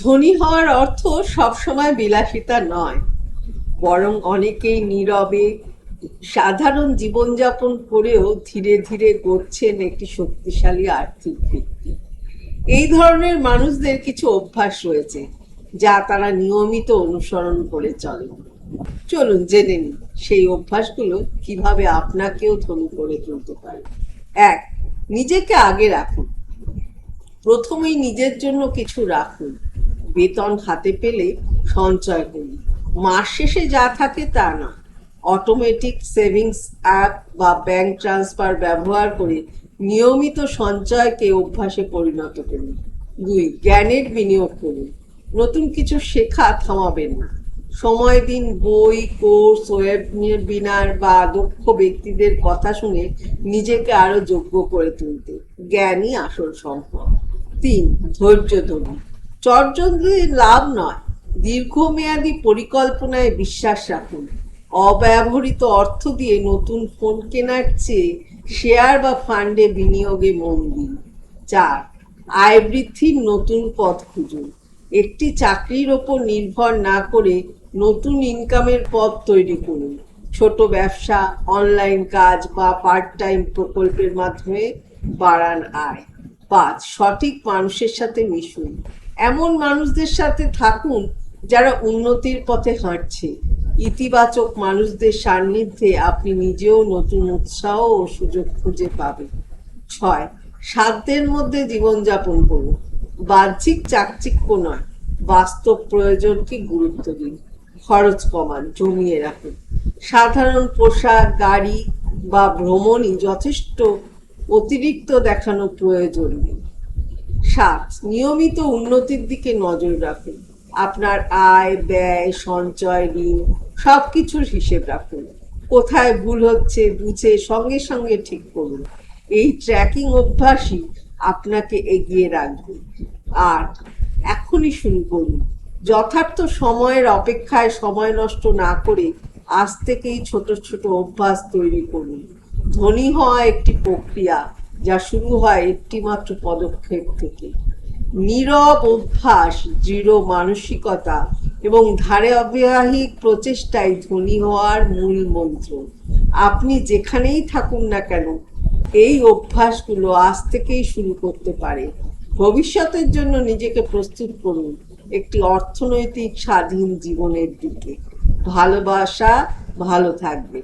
ধনী হওয়ার অর্থ সবসময় বিলাসিতা নয়। বরং অনেকেই নীরবে সাধারণ জীবনযাপন করেও ধীরে ধীরে গড়ছেন একটি শক্তিশালী আর্থিক ভিত্তি। এই ধরনের মানুষদের কিছু অভ্যাস রয়েছে, যা তারা নিয়মিত অনুসরণ করে চলে চলুন জেনে নিন সেই অভ্যাসগুলো কীভাবে আপনাকেও ধনী করে তুলতে পারে। এক, নিজেকে আগে রাখুন। প্রথমেই নিজের জন্য কিছু রাখুন। বেতন হাতে পেলে সঞ্চয় করি। মাস শেষে যা থাকে তা না। অটোমেটিক সেভিংস অ্যাপ বা ব্যাংক ট্রান্সফার ব্যবহার করে নিয়মিত সঞ্চয়কে অভ্যাসে পরিণত করুন দুই, জ্ঞানের বিনিয়োগ করুন নতুন কিছু শেখা থামাবেন না। সময় দিন বই, কোর্স ওয়েবিনার বা দক্ষ ব্যক্তিদের কথা শুনে নিজেকে আরও যোগ্য করে তুলতে। জ্ঞানই আসল সম্পদ। তিন, ধৈর্য ধরুন চটজলদি লাভ নয়। দীর্ঘমেয়াদী পরিকল্পনায় বিশ্বাস রাখুন। অব্যবহৃত অর্থ দিয়ে নতুন ফোন কেনার চেয়ে শেয়ার বা ফান্ডে বিনিয়োগে মন দিন। চার, আয় বৃদ্ধির নতুন পথ খুঁজুন। একটি চাকরির ওপর নির্ভর না করে নতুন ইনকামের পথ তৈরি করুন। ছোট ব্যবসা, অনলাইন কাজ বা পার্ট টাইম প্রকল্পের মাধ্যমে বাড়ান আয়। পাঁচ, সঠিক মানুষের সাথে মিশুন। এমন মানুষদের সাথে থাকুন যারা উন্নতির পথে হাঁটছে। ইতিবাচক মানুষদের সান্নিধ্যে আপনি নিজেও নতুন উৎসাহ ও সুযোগ খুঁজে পাবেন। ছয়, সাধ্যের মধ্যে জীবনযাপন করুন। বাহ্যিক চাকচিক্য নয়, বাস্তব প্রয়োজনকে গুরুত্ব দিন। খরচ কমান, জমিয়ে রাখুন। সাধারণ পোশাক, গাড়ি বা ভ্রমণই যথেষ্ট অতিরিক্ত দেখানো প্রয়োজন নেই। সাত, নিয়মিত উন্নতির দিকে নজর রাখুন। আপনার আয়, ব্যয়, সঞ্চয়, ঋণ সব কিছুর হিসেব রাখুন। কোথায় ভুল হচ্ছে বুঝে সঙ্গে সঙ্গে ঠিক করুন। এই ট্র্যাকিং অভ্যাসই আপনাকে এগিয়ে রাখবে। আর এখনই শুরু করুন। যথার্থ সময়ের অপেক্ষায় সময় নষ্ট না করে আজ থেকেই ছোট ছোট অভ্যাস তৈরি করুন। ধনী হওয়া একটি প্রক্রিয়া। যা শুরু হয় একটি মাত্র পদক্ষেপ থেকে। নীরব অভ্যাস, দৃঢ় মানসিকতা এবং ধারাবাহিক প্রচেষ্টাই ধনী হওয়ার মূল মন্ত্র। আপনি যেখানেই থাকুন না কেন, এই অভ্যাসগুলো আজ থেকেই শুরু করতে পারে। ভবিষ্যতের জন্য নিজেকে প্রস্তুত করুন, একটি অর্থনৈতিক স্বাধীন জীবনের দিকে। ভালোবাসা ভালো থাকবে।